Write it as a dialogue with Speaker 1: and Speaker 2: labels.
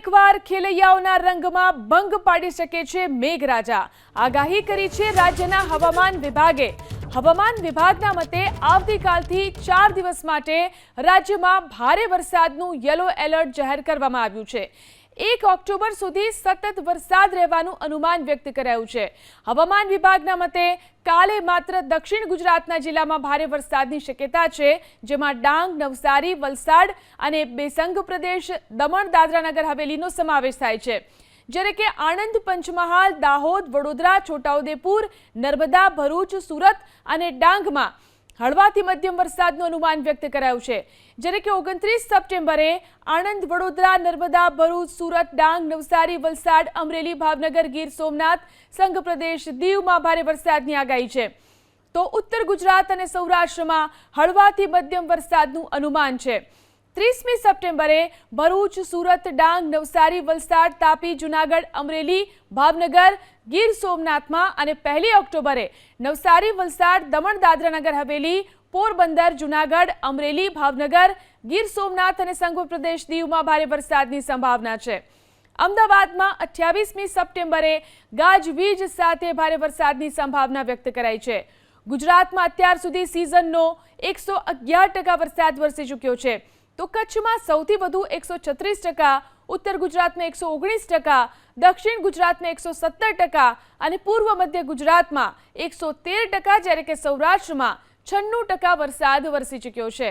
Speaker 1: એકવાર ખેલૈયાઓના રંગમાં ભંગ પાડી શકે છે મેઘરાજા. આગાહી કરી છે રાજ્યના હવામાન વિભાગે. હવામાન વિભાગના મતે આવતીકાલથી ચાર દિવસ માટે રાજ્યમાં ભારે વરસાદનું યલો એલર્ટ જાહેર કરવામાં આવ્યું છે. એક ઓક્ટોબર સુધી સતત વરસાદ રહેવાનું અનુમાન વ્યક્ત કરાયું છે. હવામાન વિભાગના મતે કાલે માત્ર દક્ષિણ ગુજરાતના જિલ્લામાં ભારે વરસાદની શક્યતા છે, જેમાં ડાંગ, નવસારી, વલસાડ અને બેસંગ પ્રદેશ, દમણ, દાદરાનગર, હવેલીનો સમાવેશ થાય છે. જ્યારે કે આણંદ, પંચમહાલ, દાહોદ, વડોદરા, છોટાઉદેપુર, નર્મદા, ભરૂચ, સુરત અને ડાંગમાં હળવાથી મધ્યમ વરસાદનું અનુમાન વ્યક્ત કરાયું છે. જ્યારે કે ઓગણત્રીસ સપ્ટેમ્બરે આણંદ, વડોદરા, નર્મદા, ભરૂચ, સુરત, ડાંગ, નવસારી, વલસાડ, અમરેલી, ભાવનગર, ગીર સોમનાથ, સંઘ પ્રદેશ, દીવમાં ભારે વરસાદની આગાહી છે. તો ઉત્તર ગુજરાત અને સૌરાષ્ટ્રમાં હળવાથી મધ્યમ વરસાદનું અનુમાન છે. ત્રીસમી સપ્ટેમ્બરે ભરૂચ, સુરત, ડાંગ, નવસારી, વલસાડ, તાપી, જુનાગઢ, અમરેલી, ભાવનગર, ગીર સોમનાથમાં અને પહેલી ઓક્ટોબરે નવસારી, વલસાડ, દમણ, દાદરાનગર, હવેલી, પોરબંદર, જુનાગઢ, અમરેલી, ભાવનગર, ગીર સોમનાથ અને સંઘ પ્રદેશ દીવમાં ભારે વરસાદની સંભાવના છે. અમદાવાદમાં અઠ્યાવીસમી સપ્ટેમ્બરે ગાજવીજ સાથે ભારે વરસાદની સંભાવના વ્યક્ત કરાઈ છે. ગુજરાતમાં અત્યાર સુધી સિઝનનો એકસો અગિયાર ટકા વરસાદ વરસી ચૂક્યો છે. તો કચ્છમાં સૌથી વધુ એકસો છત્રીસ ટકા, ઉત્તર ગુજરાતમાં એકસો ઓગણીસ ટકા, દક્ષિણ ગુજરાતમાં એકસો સત્તર ટકા અને પૂર્વ મધ્ય ગુજરાતમાં એકસો તેર ટકા જ્યારે કે સૌરાષ્ટ્રમાં છન્નું ટકા વરસાદ વરસી ચૂક્યો છે.